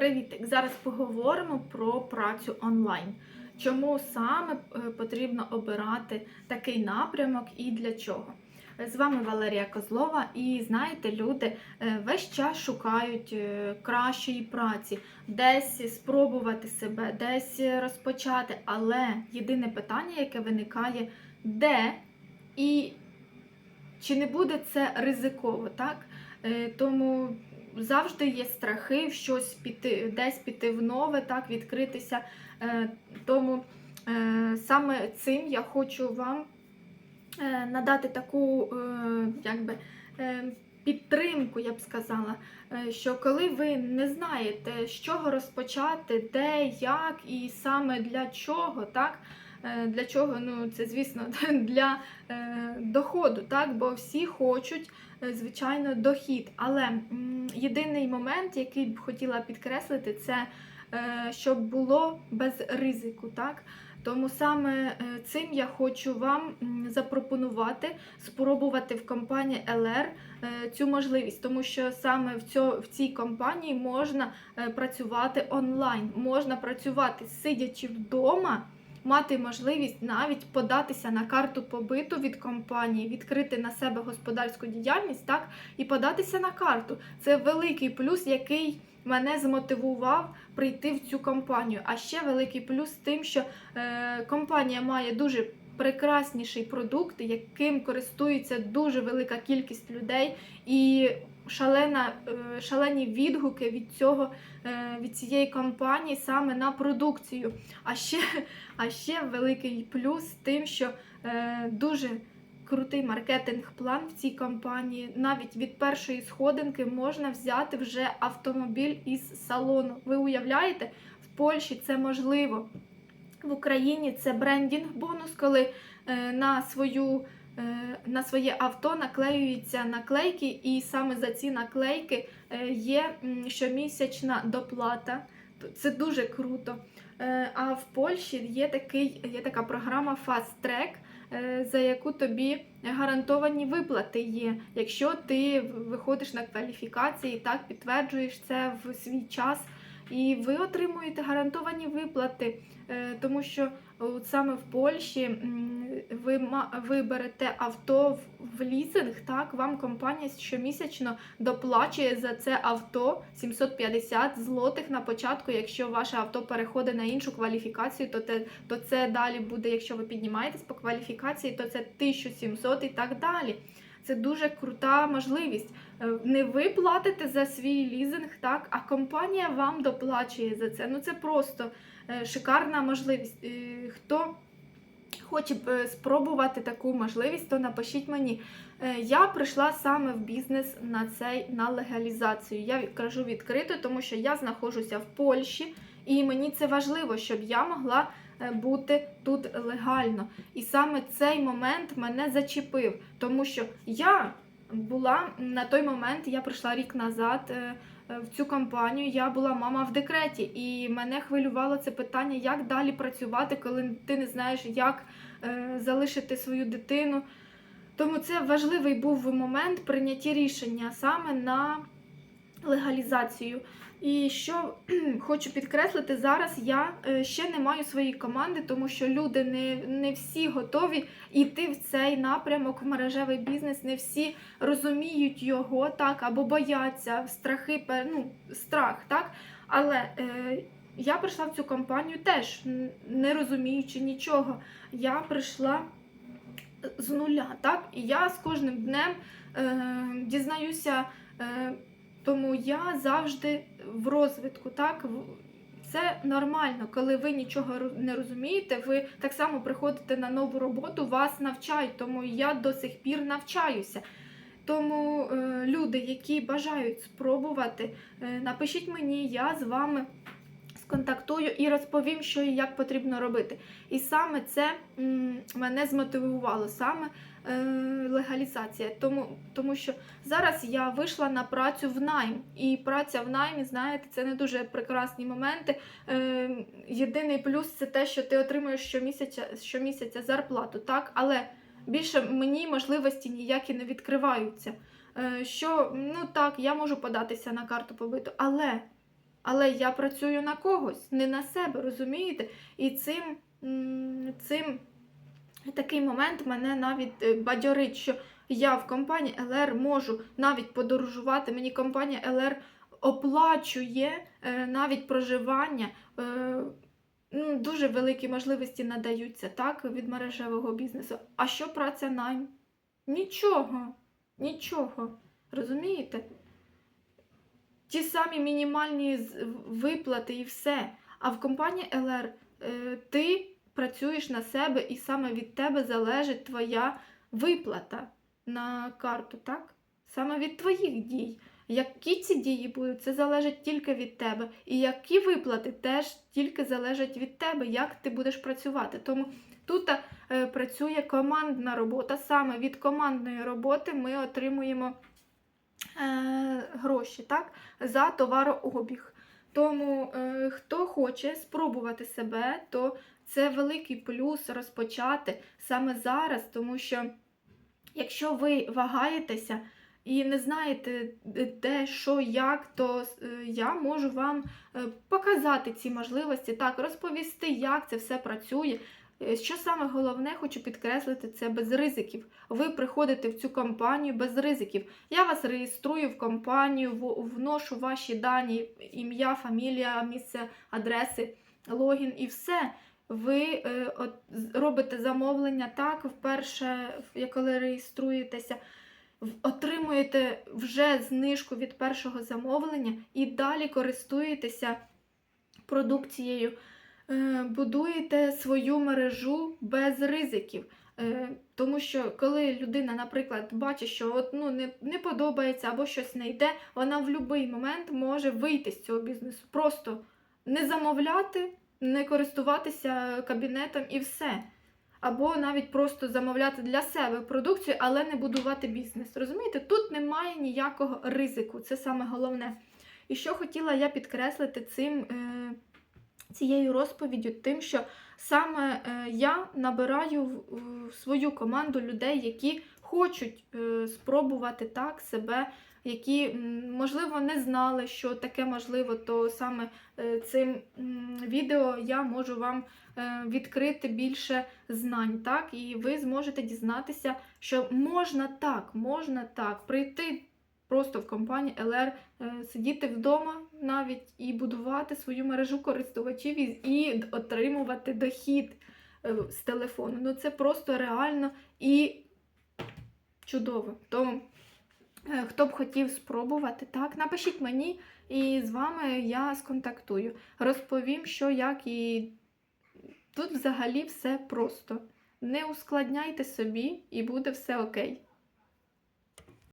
Привітик! Зараз поговоримо про працю онлайн. Чому саме е, потрібно обирати такий напрямок і для чого? З вами Валерія Козлова, і знаєте, люди е, весь час шукають е, кращої праці, десь спробувати себе, десь розпочати. Але єдине питання, яке виникає, де і чи не буде це ризиково, так? Тому завжди є страхи щось піти, десь піти в нове, так, відкритися. Е, Тому е, саме цим я хочу вам е, надати таку якби, підтримку, я б сказала, що коли ви не знаєте, з чого розпочати, де, як і саме для чого, так. Е, Для чого? Ну, це, звісно, для е, доходу, так? бо всі хочуть, е, звичайно, дохід. Але єдиний момент, який б хотіла підкреслити, це щоб було без ризику. Так? Тому саме цим я хочу вам запропонувати спробувати в компанії LR цю можливість, тому що саме в, цій компанії можна працювати онлайн, можна працювати сидячи вдома. Мати можливість навіть податися на карту побиту від компанії, відкрити на себе господарську діяльність, так і податися на карту. Це великий плюс, який мене змотивував прийти в цю компанію. А ще великий плюс тим, що е, компанія має дуже прекрасніший продукт, яким користується дуже велика кількість людей, і шалена, е, шалені відгуки від цього е, від цієї компанії саме на продукцію. А ще, а ще великий плюс тим, що е, дуже крутий маркетинг-план в цій компанії. Навіть від першої сходинки можна взяти вже автомобіль із салону. Ви уявляєте, в Польщі це можливо. В Україні це брендінг-бонус, коли на свою. Е, На своє авто наклеюються наклейки, і саме за ці наклейки е, є щомісячна доплата. Це дуже круто. Е, А в Польщі є, такий, є така програма Fast Track, за яку тобі гарантовані виплати є. Якщо ти виходиш на кваліфікації, так підтверджуєш це в свій час, і ви отримуєте гарантовані виплати, Е, тому що от саме в Польщі ви, ви берете авто в- в лізинг, так вам компанія щомісячно доплачує за це авто 750 злотих на початку. Якщо ваше авто переходить на іншу кваліфікацію, то, те, то це далі буде, якщо ви піднімаєтесь по кваліфікації, то це 1700 і так далі. Це дуже крута можливість. Е, Не ви платите за свій лізинг, так, а компанія вам доплачує за це. Ну це просто е, шикарна можливість. Е, Хто хоче б спробувати таку можливість, то напишіть мені. Я прийшла саме в бізнес на цей на легалізацію. Я кажу відкрито, тому що я знаходжуся в Польщі, і мені це важливо, щоб я могла бути тут легально. І саме цей момент мене зачепив, тому що я була на той момент, я прийшла рік назад. е, е, В цю компанію я була мама в декреті, і мене хвилювало це питання, як далі працювати, коли ти не знаєш, як е, залишити свою дитину. Тому це важливий був момент прийняття рішення саме на легалізацію. І що хочу підкреслити, зараз я е, ще не маю своєї команди, тому що люди не, не всі готові йти в цей напрямок в мережевий бізнес, не всі розуміють його так або бояться страхи, ну, страх, так. Але е, я прийшла в цю компанію теж не розуміючи нічого. Я прийшла з нуля, так? І я з кожним днем е, дізнаюся. Е, тому я завжди в розвитку, так? Це нормально, коли ви нічого не розумієте, ви так само приходите на нову роботу, вас навчають, тому я до сих пір навчаюся. Тому е, люди, які бажають спробувати, е, напишіть мені, я з вами сконтактую і розповім, що і як потрібно робити. І саме це мене змотивувало, саме е, легалізація. Тому, тому що зараз я вийшла на працю в найм. І праця в наймі, знаєте, це не дуже прекрасні моменти. Е, єдиний плюс це те, що ти отримуєш щомісяця, щомісяця зарплату, так? Але більше мені можливості ніякі не відкриваються. Е, що, ну так, я можу податися на карту побиту, але Але я працюю на когось, не на себе, розумієте? І цим, цим такий момент мене навіть е, бадьорить, що я в компанії LR можу навіть подорожувати. Мені компанія LR оплачує е, навіть проживання. Е, ну, дуже великі можливості надаються так, від мережевого бізнесу. А що праця найм? Нічого. Нічого. Розумієте? Ті самі мінімальні виплати і все. А в компанії LR е, ти працюєш на себе, і саме від тебе залежить твоя виплата на карту, так? Саме від твоїх дій. Які ці дії будуть, це залежить тільки від тебе. І які виплати теж тільки залежать від тебе, як ти будеш працювати. Тому тут е, працює командна робота. Саме від командної роботи ми отримуємо гроші так, за товарообіг. Тому е, хто хоче спробувати себе, то це великий плюс розпочати саме зараз, тому що якщо ви вагаєтеся і не знаєте де, що, як, то е, я можу вам е, показати ці можливості, так, розповісти, як це все працює. Е, Що саме головне, хочу підкреслити, це без ризиків. Ви приходите в цю компанію без ризиків. Я вас реєструю в компанію, вношу ваші дані, ім'я, фамілія, місце адреси, логін і все. Ви е, от, робите замовлення так, вперше, коли реєструєтеся, отримуєте вже знижку від першого замовлення і далі користуєтеся продукцією, будуєте свою мережу без ризиків. Е, Тому що коли людина, наприклад, бачить, що от, ну, не, не подобається або щось не йде, вона в будь-який момент може вийти з цього бізнесу. Просто не замовляти, не користуватися кабінетом і все. Або навіть просто замовляти для себе продукцію, але не будувати бізнес. Розумієте, тут немає ніякого ризику, це саме головне. І що хотіла я підкреслити цим, е, цією розповіддю, тим, що саме е, я набираю в, свою команду людей, які хочуть е, спробувати так себе, які, можливо, не знали, що таке можливо, то саме е, цим відео я можу вам відкрити більше знань, так, і ви зможете дізнатися, що можна так, можна так прийти просто в компанію LR, е, сидіти вдома навіть і будувати свою мережу користувачів і, і отримувати дохід е, з телефону. Ну це просто реально і чудово. Тому е, хто б хотів спробувати, так, напишіть мені, і з вами я сконтактую. Розповім, що як і тут взагалі все просто. Не ускладняйте собі, і буде все окей.